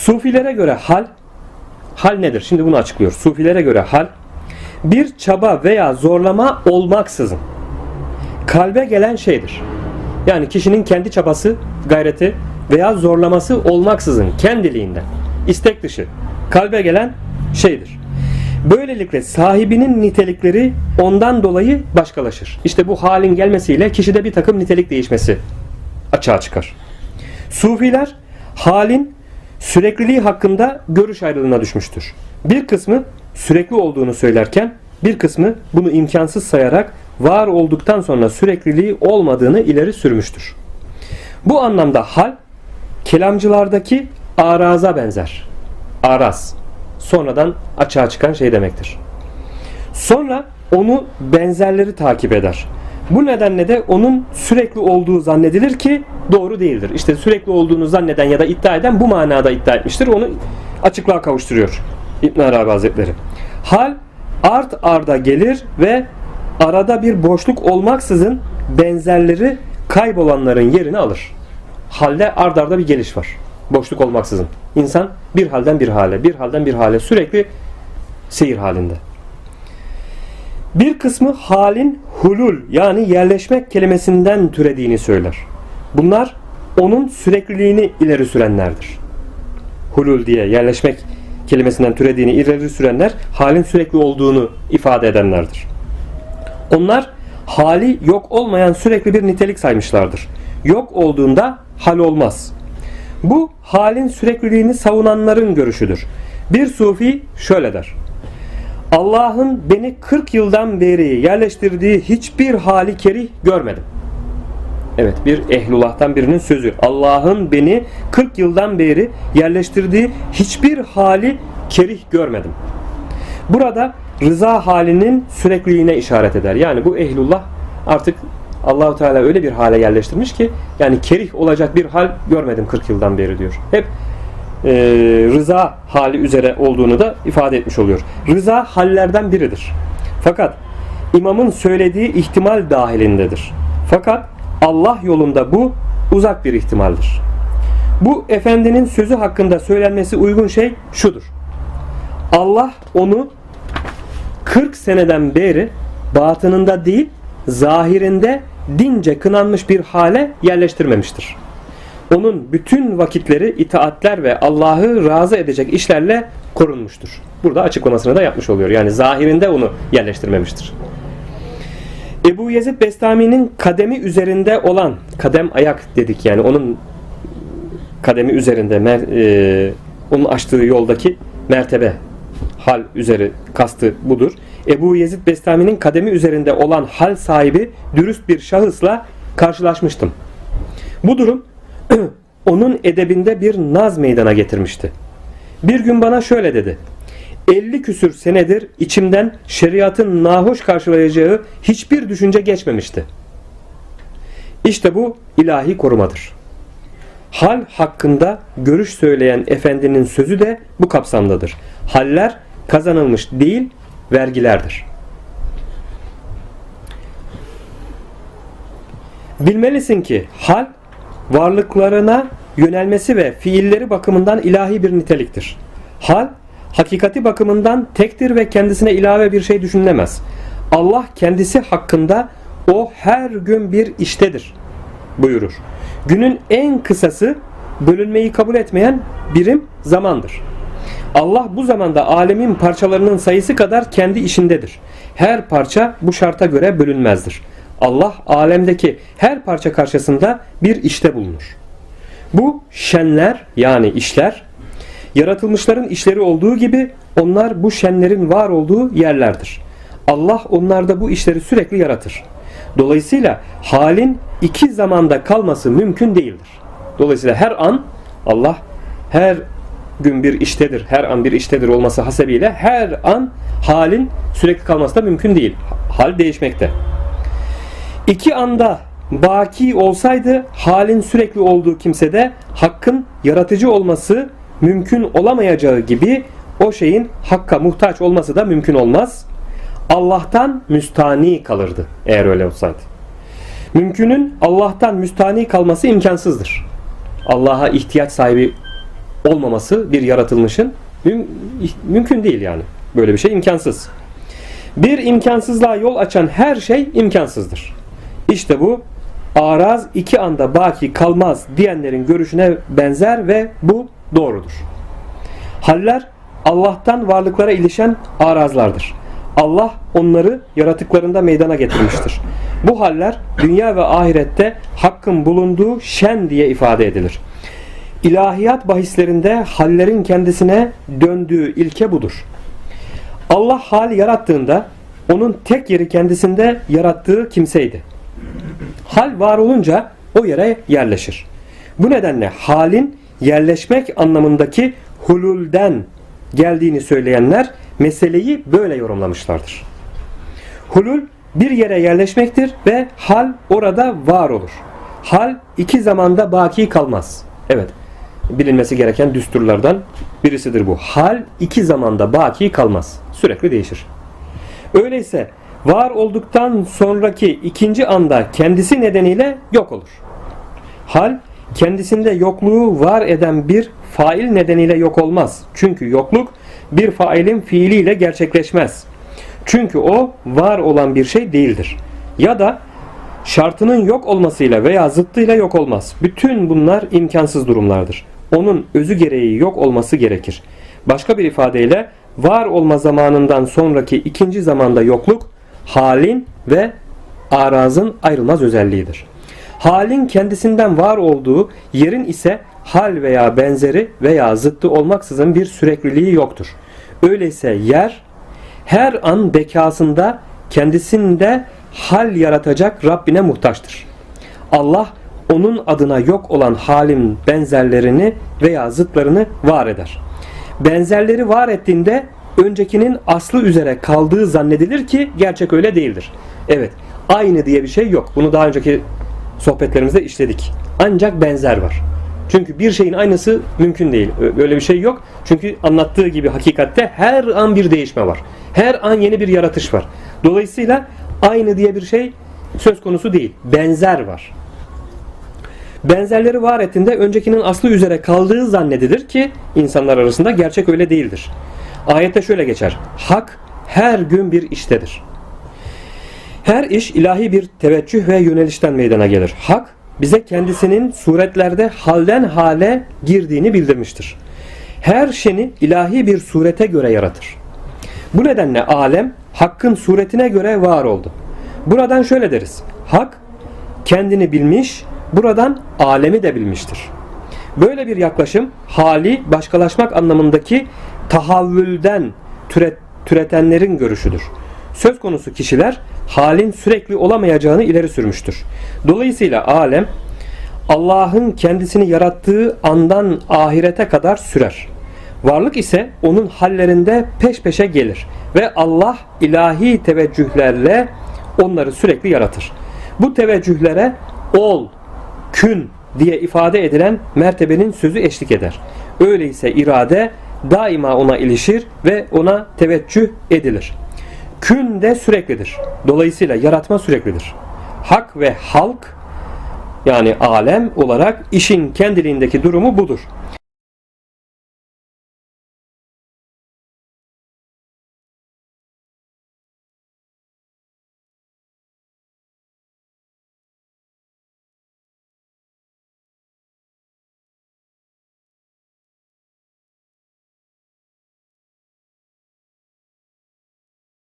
Sufilere göre hal hal nedir? Şimdi bunu açıklıyor. Sufilere göre hal bir çaba veya zorlama olmaksızın kalbe gelen şeydir. Yani kişinin kendi çabası, gayreti veya zorlaması olmaksızın kendiliğinden istek dışı kalbe gelen şeydir. Böylelikle sahibinin nitelikleri ondan dolayı başkalaşır. İşte bu halin gelmesiyle kişide bir takım nitelik değişmesi açığa çıkar. Sufiler halin sürekliliği hakkında görüş ayrılığına düşmüştür. Bir kısmı sürekli olduğunu söylerken bir kısmı bunu imkansız sayarak var olduktan sonra sürekliliği olmadığını ileri sürmüştür. Bu anlamda hal kelamcılardaki araza benzer. Araz. Sonradan açığa çıkan şey demektir. Sonra onu benzerleri takip eder. Bu nedenle de onun sürekli olduğu zannedilir ki doğru değildir. İşte sürekli olduğunu zanneden ya da iddia eden bu manada iddia etmiştir. Onu açıklığa kavuşturuyor İbn Arabi Hazretleri. Hal art arda gelir ve arada bir boşluk olmaksızın benzerleri kaybolanların yerini alır. Halde ard arda bir geliş var. Boşluk olmaksızın. İnsan bir halden bir hale, bir halden bir hale sürekli seyir halinde. Bir kısmı halin hulul yani yerleşmek kelimesinden türediğini söyler. Bunlar onun sürekliliğini ileri sürenlerdir. Hulul diye yerleşmek kelimesinden türediğini ileri sürenler halin sürekli olduğunu ifade edenlerdir. Onlar hali yok olmayan sürekli bir nitelik saymışlardır. Yok olduğunda hal olmaz. Bu halin sürekliliğini savunanların görüşüdür. Bir sufi şöyle der. Allah'ın beni 40 yıldan beri yerleştirdiği hiçbir hali kerih görmedim. Evet bir ehlullah'tan birinin sözü. Allah'ın beni 40 yıldan beri yerleştirdiği hiçbir hali kerih görmedim. Burada rıza halinin sürekliliğine işaret eder. Yani bu ehlullah artık Allahu Teala öyle bir hale yerleştirmiş ki yani kerih olacak bir hal görmedim 40 yıldan beri diyor. Hep e, rıza hali üzere olduğunu da ifade etmiş oluyor. Rıza hallerden biridir. Fakat imamın söylediği ihtimal dahilindedir. Fakat Allah yolunda bu uzak bir ihtimaldir. Bu efendinin sözü hakkında söylenmesi uygun şey şudur. Allah onu 40 seneden beri batınında değil zahirinde dince kınanmış bir hale yerleştirmemiştir. Onun bütün vakitleri itaatler ve Allah'ı razı edecek işlerle korunmuştur. Burada açıklamasını da yapmış oluyor. Yani zahirinde onu yerleştirmemiştir. Ebu Yezid Bestami'nin kademi üzerinde olan, kadem ayak dedik yani onun kademi üzerinde, e, onun açtığı yoldaki mertebe, hal üzeri kastı budur. Ebu Yezid Bestami'nin kademi üzerinde olan hal sahibi dürüst bir şahısla karşılaşmıştım. Bu durum onun edebinde bir naz meydana getirmişti. Bir gün bana şöyle dedi. 50 küsür senedir içimden şeriatın nahoş karşılayacağı hiçbir düşünce geçmemişti. İşte bu ilahi korumadır. Hal hakkında görüş söyleyen efendinin sözü de bu kapsamdadır. Haller kazanılmış değil, vergilerdir. Bilmelisin ki hal varlıklarına yönelmesi ve fiilleri bakımından ilahi bir niteliktir. Hal hakikati bakımından tektir ve kendisine ilave bir şey düşünülemez. Allah kendisi hakkında o her gün bir iştedir buyurur. Günün en kısası bölünmeyi kabul etmeyen birim zamandır. Allah bu zamanda alemin parçalarının sayısı kadar kendi işindedir. Her parça bu şarta göre bölünmezdir. Allah alemdeki her parça karşısında bir işte bulunur. Bu şenler yani işler yaratılmışların işleri olduğu gibi onlar bu şenlerin var olduğu yerlerdir. Allah onlarda bu işleri sürekli yaratır. Dolayısıyla halin iki zamanda kalması mümkün değildir. Dolayısıyla her an Allah her gün bir iştedir, her an bir iştedir olması hasebiyle her an halin sürekli kalması da mümkün değil. Hal değişmekte. İki anda baki olsaydı halin sürekli olduğu kimsede hakkın yaratıcı olması mümkün olamayacağı gibi o şeyin hakka muhtaç olması da mümkün olmaz. Allah'tan müstani kalırdı eğer öyle olsaydı. Mümkünün Allah'tan müstani kalması imkansızdır. Allah'a ihtiyaç sahibi olmaması bir yaratılmışın müm- mümkün değil yani. Böyle bir şey imkansız. Bir imkansızlığa yol açan her şey imkansızdır. İşte bu araz iki anda baki kalmaz diyenlerin görüşüne benzer ve bu doğrudur. Haller Allah'tan varlıklara ilişen arazlardır. Allah onları yaratıklarında meydana getirmiştir. Bu haller dünya ve ahirette hakkın bulunduğu şen diye ifade edilir. İlahiyat bahislerinde hallerin kendisine döndüğü ilke budur. Allah hal yarattığında onun tek yeri kendisinde yarattığı kimseydi. Hal var olunca o yere yerleşir. Bu nedenle halin yerleşmek anlamındaki hululden geldiğini söyleyenler meseleyi böyle yorumlamışlardır. Hulul bir yere yerleşmektir ve hal orada var olur. Hal iki zamanda baki kalmaz. Evet, bilinmesi gereken düsturlardan birisidir bu. Hal iki zamanda baki kalmaz. Sürekli değişir. Öyleyse var olduktan sonraki ikinci anda kendisi nedeniyle yok olur. Hal kendisinde yokluğu var eden bir fail nedeniyle yok olmaz. Çünkü yokluk bir failin fiiliyle gerçekleşmez. Çünkü o var olan bir şey değildir. Ya da şartının yok olmasıyla veya zıttıyla yok olmaz. Bütün bunlar imkansız durumlardır. Onun özü gereği yok olması gerekir. Başka bir ifadeyle var olma zamanından sonraki ikinci zamanda yokluk halin ve arazın ayrılmaz özelliğidir. Halin kendisinden var olduğu yerin ise hal veya benzeri veya zıttı olmaksızın bir sürekliliği yoktur. Öyleyse yer her an bekasında kendisinde hal yaratacak Rabbine muhtaçtır. Allah onun adına yok olan halin benzerlerini veya zıtlarını var eder. Benzerleri var ettiğinde öncekinin aslı üzere kaldığı zannedilir ki gerçek öyle değildir. Evet, aynı diye bir şey yok. Bunu daha önceki sohbetlerimizde işledik. Ancak benzer var. Çünkü bir şeyin aynısı mümkün değil. Böyle bir şey yok. Çünkü anlattığı gibi hakikatte her an bir değişme var. Her an yeni bir yaratış var. Dolayısıyla aynı diye bir şey söz konusu değil. Benzer var. Benzerleri var ettiğinde öncekinin aslı üzere kaldığı zannedilir ki insanlar arasında gerçek öyle değildir. Ayette şöyle geçer. Hak her gün bir iştedir. Her iş ilahi bir teveccüh ve yönelişten meydana gelir. Hak bize kendisinin suretlerde halden hale girdiğini bildirmiştir. Her şeyi ilahi bir surete göre yaratır. Bu nedenle alem hakkın suretine göre var oldu. Buradan şöyle deriz. Hak kendini bilmiş, buradan alemi de bilmiştir. Böyle bir yaklaşım hali başkalaşmak anlamındaki tahavvülden türet, türetenlerin görüşüdür. Söz konusu kişiler halin sürekli olamayacağını ileri sürmüştür. Dolayısıyla alem Allah'ın kendisini yarattığı andan ahirete kadar sürer. Varlık ise onun hallerinde peş peşe gelir ve Allah ilahi teveccühlerle onları sürekli yaratır. Bu teveccühlere ol, kün diye ifade edilen mertebenin sözü eşlik eder. Öyleyse irade daima ona ilişir ve ona teveccüh edilir. Kün de süreklidir. Dolayısıyla yaratma süreklidir. Hak ve halk yani alem olarak işin kendiliğindeki durumu budur.